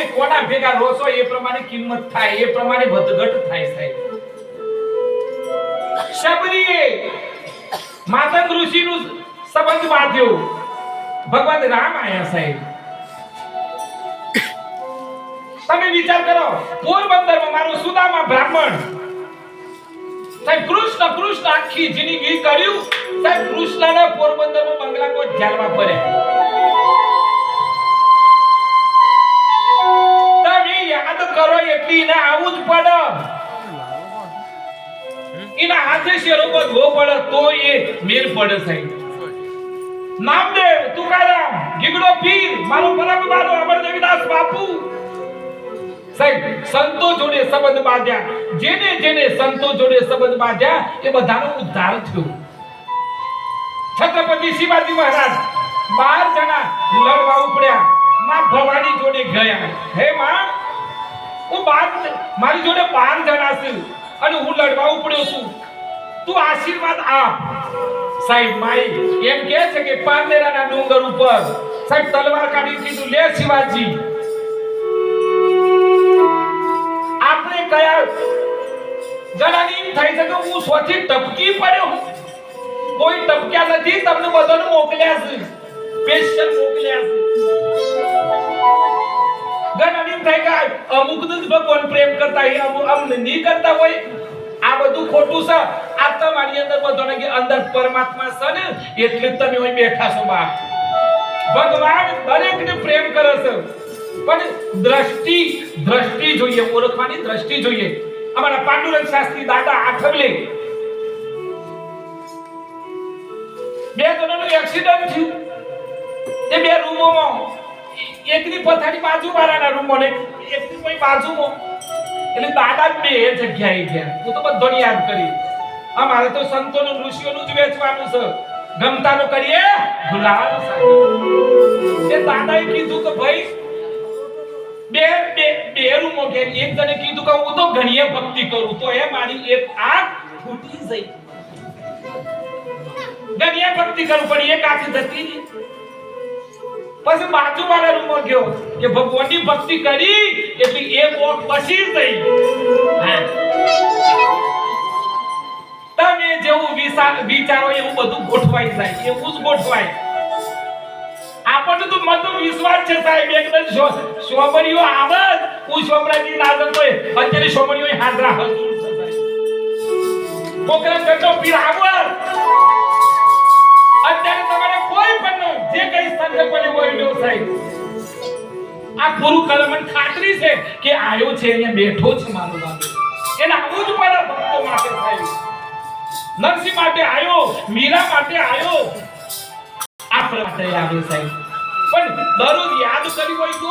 તમે કોડા ભેગા રોશો એ પ્રમાણે કિંમત થાય, એ પ્રમાણે વધઘટ થાય સાહેબ. શબરીએ માતંગ ઋષિનું સંબંધ બાંધ્યો. ભગવાન રામ આયા સાહેબ. તમે વિચાર કરો, પોરબંદરમાં મારું સુદામા બ્રાહ્મણ. સાહેબ, કૃષ્ણ કૃષ્ણ આખી જિંદગી કર્યું. સાહેબ, કૃષ્ણને પોરબંદરમાં બંગલા કોઈ ધ્યાનમાં પડે એટલી આવું જ પડે. એના હાથે શેરો ધો પડે તો એ મેર પડે સાહેબ. નામદેવ તુકારામ, ગીગડો પીર, મારો પરમ મારો અમર દેવીદાસ બાપુ. સાહેબ, સંતો જોડે સંબંધ બાંધ્યા. જેને જેને સંતો જોડે સંબંધ બાંધ્યા, એ બધાનો ઉદ્ધાર થયો. છત્રપતિ શિવાજી મહારાજ બાર જણા લડવા ઉપડ્યા. માં ભવાની જોડે ગયા. હે માં બાર મારી જોડે પાંચ જણા છે અને હું લડવા ઉપડ્યો છું. તું આશીર્વાદ આપ. સાહેબ માઈ એમ કહે છે કે પાંદેરાના ડુંગર ઉપર. સાહેબ, તલવાર કાઢી કીધું, લે શિવાજી. આપણે કયા જણાની એમ થાય છે કે હું સોથી ટપકી પડ્યો કોઈ ટપક્યા નથી, તમને બધાને મોકલ્યા છે. સ્પેશિયલ મોકલ્યા છે. એમ થાય કે અમુક જ ભગવાન પ્રેમ કરતા હોય, અમુક અમને નહીં કરતા હોય. આ બધું ખોટું છે. આ તમારી અંદર બધાને કે અંદર પરમાત્મા છે ને, એટલે અહીં બેઠા છો ભગવાન દરેકને પ્રેમ કરે છે. પણ દ્રષ્ટિ દ્રષ્ટિ જોઈએ, ઓળખવાની દ્રષ્ટિ જોઈએ. અમારા પાંડુરંગ શાસ્ત્રી દાદા આઠવલે બે જણાનું એક્સિડન્ટ થયું. એ બે રૂમોમાં. એકની પથારી બાજુ વાળાના રૂમમાં ને એકની કોઈ બાજુમાં. એટલે દાદા બે એ જગ્યાએ ગયા. હું તો બધો યાદ કરી. અમારે તો સંતોનું, ઋષિઓનું જ વેચવાનું છે. ગમતાનું કરીએ? સાહેબ એ દાદાએ કીધું કે ભાઈ, બે બે બે રૂમો કે એક જણે કીધું કે હું તો ઘણીએ ભક્તિ કરું. તો એ મારી એક આંખ ફૂટી જઈ. ઘણીએ ભક્તિ કરું, પણ એક આંખ જતી પછી બાજુવાળા રૂમમાં ગયો કે ભગવાનની ભક્તિ કરી, એટલે એ બોટ બસી થઈ. તમે જેવું વિચારો એવું બધું ગોઠવાઈ જાય એવું જ ગોઠવાય આપણને તો મત વિશ્વાસ છે સાહેબ એકદમ શોભરીઓ આવે. હું સોમરાજી નાગર કોઈ અત્યારે સોમરીઓ હાજરા હજુર છે સાહેબ કોકરા કરતો પીર આવે આ ગુરુ મને ખાતરી છે કે આયો છે અહીંયા બેઠો છે મારો બાબુ એને આવું જ પડે ભક્તો માટે સાહેબ નરસિંહ માટે આયો, મીરા માટે આયો. આપણા માટે આવ્યો સાહેબ. પણ દરરોજ યાદ કરી હોય તો